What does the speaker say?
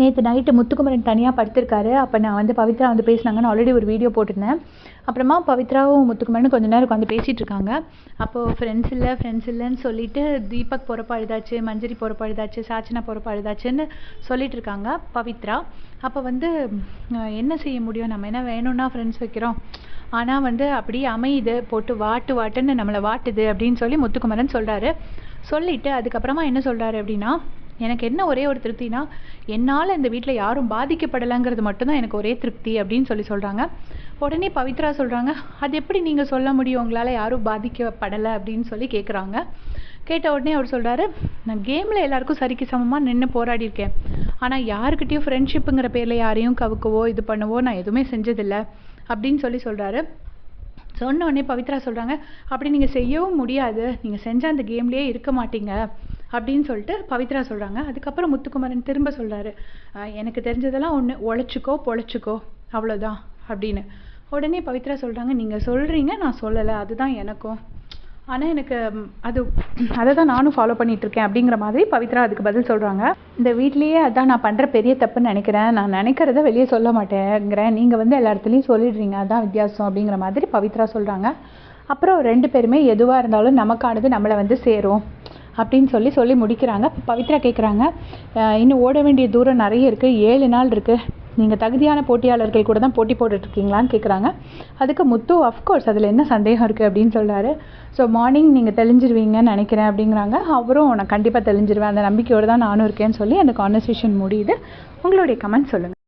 நேற்று நைட்டு முத்துக்குமரன் தனியாக படுத்திருக்காரு. அப்போ நான் வந்து பவித்ரா வந்து பேசினாங்கன்னு ஆல்ரெடி ஒரு வீடியோ போட்டிருந்தேன். அப்புறமா பவித்ராவும் முத்துக்குமரனும் கொஞ்ச நேரம் உட்காந்து பேசிகிட்டு இருக்காங்க. அப்போது ஃப்ரெண்ட்ஸ் இல்லை ஃப்ரெண்ட்ஸ் இல்லைன்னு சொல்லிட்டு தீபக் போகிறப்ப அழுதாச்சு மஞ்சரி போகிறப்ப அழுதாச்சு சாச்சனா போகிறப்ப அழுதாச்சுன்னு சொல்லிட்டு இருக்காங்க பவித்ரா. அப்போ வந்து என்ன செய்ய முடியும்? நம்ம என்ன வேணும்னா ஃப்ரெண்ட்ஸ் வைக்கிறோம். ஆனால் வந்து அப்படியே அமையுது. போட்டு வாட்டு வாட்டுன்னு நம்மளை வாட்டுது அப்படின்னு சொல்லி முத்துக்குமரன் சொல்கிறாரு சொல்லிட்டு அதுக்கப்புறமா என்ன சொல்கிறாரு அப்படின்னா எனக்கு என்ன ஒரே ஒரு திருப்தினா என்னால் இந்த வீட்டில் யாரும் பாதிக்கப்படலைங்கிறது மட்டும்தான் எனக்கு ஒரே திருப்தி அப்படின்னு சொல்லி சொல்கிறாங்க உடனே பவித்ரா சொல்கிறாங்க அது எப்படி நீங்கள் சொல்ல முடியும்? உங்களால் யாரும் பாதிக்கப்படலை? அப்படின்னு சொல்லி கேட்குறாங்க கேட்ட உடனே அவர் சொல்கிறாரு நான் கேமில் எல்லாருக்கும் சரிக்கு சமமாக நின்று போராடி இருக்கேன் ஆனால் யாருக்கிட்டேயும் ஃப்ரெண்ட்ஷிப்புங்கிற பேரில் யாரையும் கவுக்கவோ இது பண்ணவோ நான் எதுவுமே செஞ்சதில்லை. அப்படின்னு சொல்லி சொல்கிறாரு சொன்ன உடனே பவித்ரா சொல்கிறாங்க அப்படி நீங்கள் செய்யவும் முடியாது. நீங்கள் செஞ்ச அந்த கேம்லேயே இருக்க மாட்டீங்க. அப்படின்னு சொல்லிட்டு பவித்ரா சொல்கிறாங்க அதுக்கப்புறம் முத்துக்குமரன் திரும்ப சொல்கிறாரு எனக்கு தெரிஞ்சதெல்லாம் ஒன்று உழைச்சிக்கோ பொழைச்சிக்கோ அவ்வளோதான் அப்படின்னு. உடனே பவித்ரா சொல்கிறாங்க நீங்கள் சொல்கிறீங்க நான் சொல்லலை அதுதான் எனக்கும். ஆனால் எனக்கு அது அதை தான் நானும் ஃபாலோ இருக்கேன் அப்படிங்கிற மாதிரி பவித்ரா அதுக்கு பதில் சொல்கிறாங்க இந்த வீட்லேயே அதான் நான் பண்ணுற பெரிய தப்புன்னு நினைக்கிறேன். நான் நினைக்கிறத வெளியே சொல்ல மாட்டேங்கிறேன் நீங்கள் வந்து எல்லா இடத்துலையும் சொல்லிடுறீங்க அதான் வித்தியாசம் அப்படிங்கிற மாதிரி பவித்ரா சொல்கிறாங்க அப்புறம் ரெண்டு பேருமே எதுவாக இருந்தாலும் நமக்கானது நம்மளை வந்து சேரும். அப்படின்னு சொல்லி சொல்லி முடிக்கிறாங்க. பவித்ரா கேட்குறாங்க இன்னும் ஓட வேண்டிய தூரம் நிறைய இருக்குது ஏழு நாள் இருக்குது நீங்கள் தகுதியான போட்டியாளர்கள் கூட தான் போட்டி போட்டுட்ருக்கீங்களான்னு கேட்குறாங்க அதுக்கு முத்து அஃப்கோர்ஸ் அதில் என்ன சந்தேகம் இருக்குது அப்படின்னு சொல்கிறாரு ஸோ மார்னிங் நீங்கள் தெளிஞ்சிருவீங்கன்னு நினைக்கிறேன் அப்படிங்கிறாங்க. அவரும் நான் கண்டிப்பாக தெளிஞ்சிருவேன். அந்த நம்பிக்கையோடு தான் நானும் இருக்கேன்னு சொல்லி அந்த கான்வர்சேஷன் முடியுது. உங்களுடைய கமெண்ட் சொல்லுங்கள்